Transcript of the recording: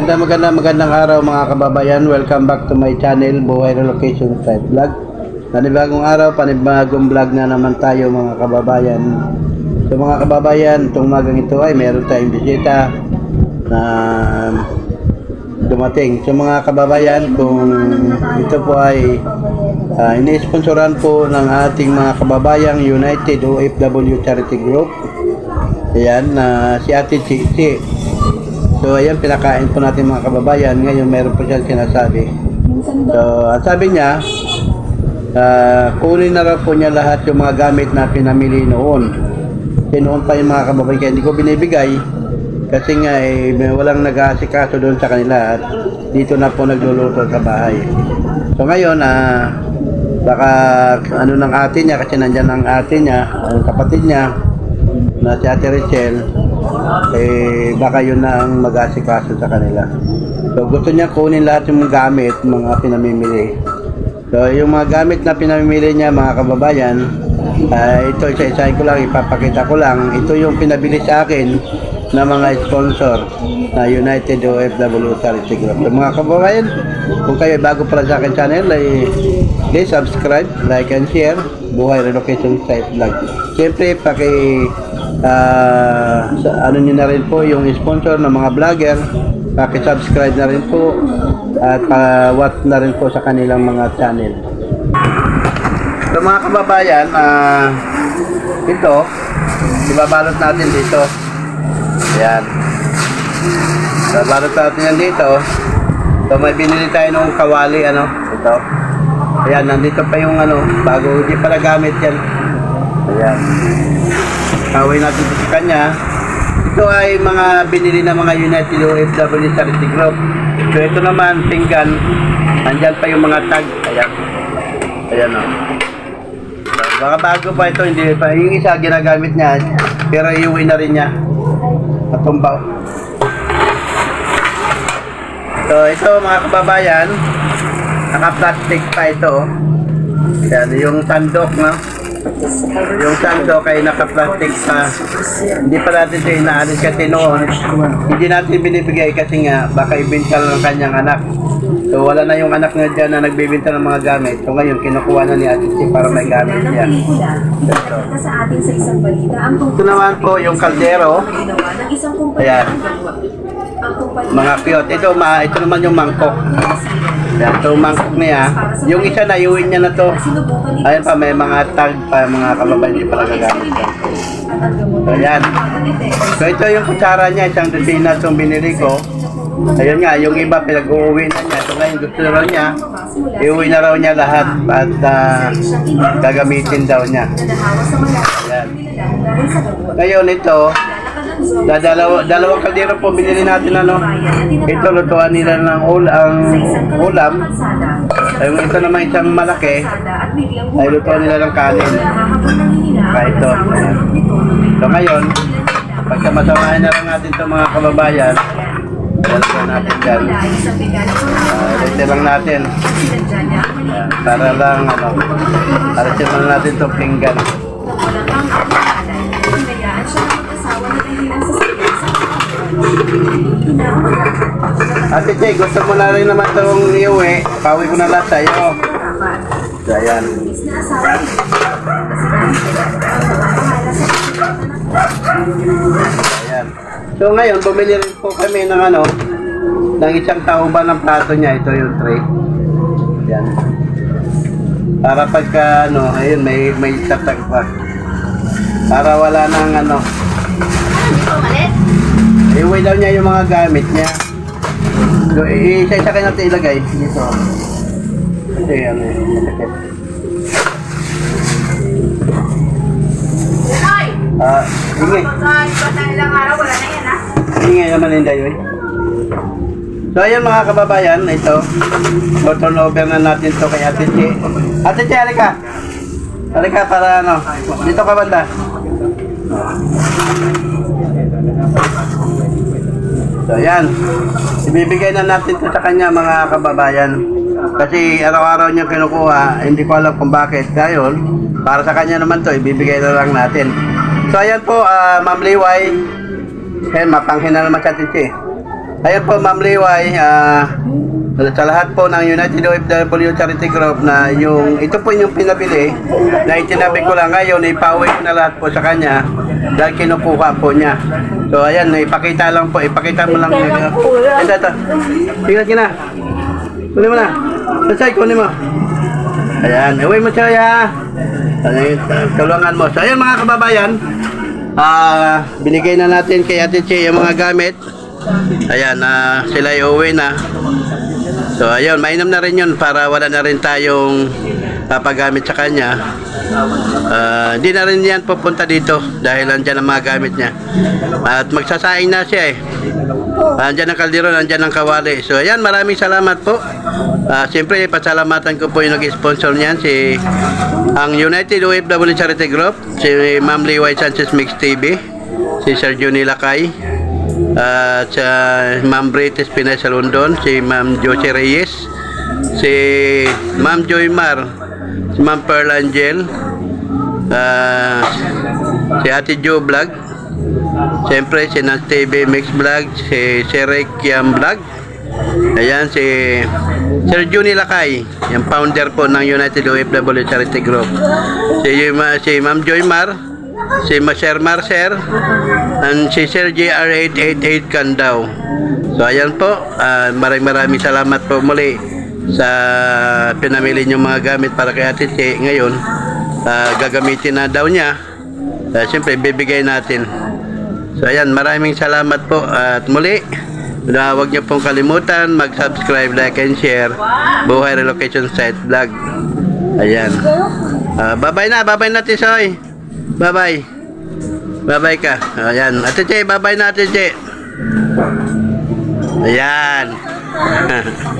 magandang magandang araw mga kababayan. Welcome back to my channel, Buhay Relocation Site Vlog. Panibagong araw, panibagong vlog na naman tayo mga kababayan. So mga kababayan, itong magang ito ay meron tayong bisita na dumating. So mga kababayan, kung ito po ay uh, ini-sponsoran po ng ating mga kababayang United OFW Charity Group. Ayan, na si Ate Chichi. So, ayan, pinakain po natin mga kababayan. Ngayon, meron po siyang sinasabi. So, ang sabi niya, ah, kunin na raw po niya lahat yung mga gamit na pinamili noon. Kasi noon pa yung mga kababayan, kaya hindi ko binibigay. Kasi nga, eh, may walang nag-aasikaso doon sa kanila at dito na po nagluluto sa bahay. So, ngayon, ah, baka ano ng ate niya, kasi nandyan ang ate niya, ang kapatid niya, na si Ate Rachel, eh baka yun na ang mag-asikaso sa kanila. So gusto niya kunin lahat yung gamit, mga pinamimili. So yung mga gamit na pinamimili niya mga kababayan, ah, ito isa-isahin ko lang, ipapakita ko lang. Ito yung pinabili sa akin ng mga sponsor na United OFW Charity Group. So mga kababayan, kung kayo ay bago pala sa akin channel, ay please subscribe, like and share. Buhay Relocation Site Vlog. Siyempre, paki sa, ano nyo na rin po yung sponsor ng mga vlogger paki-subscribe na rin po at pa-watch na rin po sa kanilang mga channel. So mga kababayan ah, ito ibabalot natin dito. Yan ibabalot natin yan dito. So may binili tayo ng kawali ano ito. Ayan nandito pa yung ano bago hindi pa nagamit yan. Ayan Kaway natin sa kanya. Ito ay mga binili ng mga United OFW Charity Group. So ito naman, pinggan. Nandyan pa yung mga tag. Ayan. Ayan o. So, baka bago pa ito, hindi pa. Yung isa ginagamit niya, pero iuwi na rin niya. Patumbaw. So ito mga kababayan, naka-plastic pa ito. Ayan, yung sandok, no? Yung sandok ay naka-plastic pa. Hindi pa natin ito inaalis kasi noon. Hindi natin binibigay kasi nga baka ibenta lang ng kanyang anak. So wala na yung anak nga dyan na nagbibenta ng mga gamit. So ngayon kinukuha na ni Ate para may gamit niya. Ito naman po yung kaldero. Ayan. Mga cute. Ito, ma, ito naman yung mangkok. Ayan, ito mangkok niya. Yung isa na iuwi niya na to. Ayun pa, may mga tag pa, mga kababayan hindi pa nagagamit. yan. So, yan. So, ito yung kutsara niya, isang dosina itong binili ko. Ayun nga, yung iba pinag-uuwi na niya. So, ngayon gusto na raw niya, iuwi na raw niya lahat at ah, gagamitin daw niya. Yan. gamot. Ngayon ito, da, dalawa, dalawang kaldero po binili natin ano. Ito lutuan nila ng ul, ang ulam. Ayun, ito naman isang malaki. Ay lutuan nila ng kanin. Kahit ito. Ayan. So ngayon, pagka masamahin na lang natin itong mga kababayan, lalagyan natin dyan. Uh, lang natin. Ayan, para lang, ano, para lang natin itong pinggan. Ate Che, gusto mo na rin naman itong iuwi. Pawi ko na lahat sa'yo. So, ayan. So ngayon, bumili rin po kami ng ano, ng isang tauban ng plato niya. Ito yung tray. Ayan. Para pagka ano, ayun, may, may tatag pa. Para wala nang ano. Iuwi daw niya yung mga gamit niya. So, isa-isa kayo natin ilagay dito. Kasi ano eh, masakit. Ah, ingay. Ingay naman yung dayoy. So ayun mga kababayan, ito. So turn over na natin to kay Ate Che. Ate Che, halika. Halika para ano, dito ka banda. So ayan, ibibigay na natin to sa kanya mga kababayan. Kasi araw-araw niya kinukuha, hindi ko alam kung bakit. Ngayon, para sa kanya naman to, ibibigay na lang natin. So ayan po, ah, Ma'am Liway. Ayan, mapanghin na naman sa titi. Ayan po, Ma'am Liway, ah, sa lahat po ng United OFW Charity Group na yung, ito po yung pinabili na itinabi ko lang ngayon, ipauwi ko na lahat po sa kanya dahil kinukuha po niya. So ayan, ipakita lang po, ipakita mo lang. Ito, ito. Tingnan ka na. Kunin mo na. Sasay, kunin mo. Ayan, uwi mo siya ya. Tulungan mo. So ayan mga kababayan, ah, binigay na natin kay Ate Che yung mga gamit. Ayan, na sila uuwi na. So ayun, mainam na rin yun para wala na rin tayong papagamit sa kanya. Ah, Hindi na rin yan pupunta dito dahil andyan ang mga gamit niya. At magsasaing na siya eh. Andyan ang kaldero, andyan ang kawali. So ayan, maraming salamat po. Ah, Siyempre, pasalamatan ko po yung nag-sponsor niyan, si ang United OFW Charity Group, si Ma'am Liway Sanchez Mix TV, si Sir Johnny Lakay, at sa Ma'am Britis Pinay sa London, si Ma'am Josie Reyes, si Ma'am Joy Mar, si Ma'am Pearl Angel, ah, si Ate Jo Vlog, siyempre si Nats TV Mix Vlog, si Sherek Yam Vlog, ayan si Sir Juni Lakay, yung founder po ng United OFW Charity Group, si, si Ma'am Joy Mar, si Maser Marcer, and si Sir JR888 Kandaw. So ayan po, ah, maraming maraming salamat po muli sa pinamili niyong mga gamit para kay Ate Che. Ngayon, ah, gagamitin na daw niya. Uh, Siyempre, bibigay natin. So ayan, maraming salamat po at muli. Uh, huwag niyo pong kalimutan mag-subscribe, like, and share. Buhay Relocation Site Vlog. Ayan. Ah, bye-bye na, bye-bye na, Tisoy. Bye-bye. Bye-bye ka. Ayan. Ate Che, bye-bye na, Ate Che. Ayan.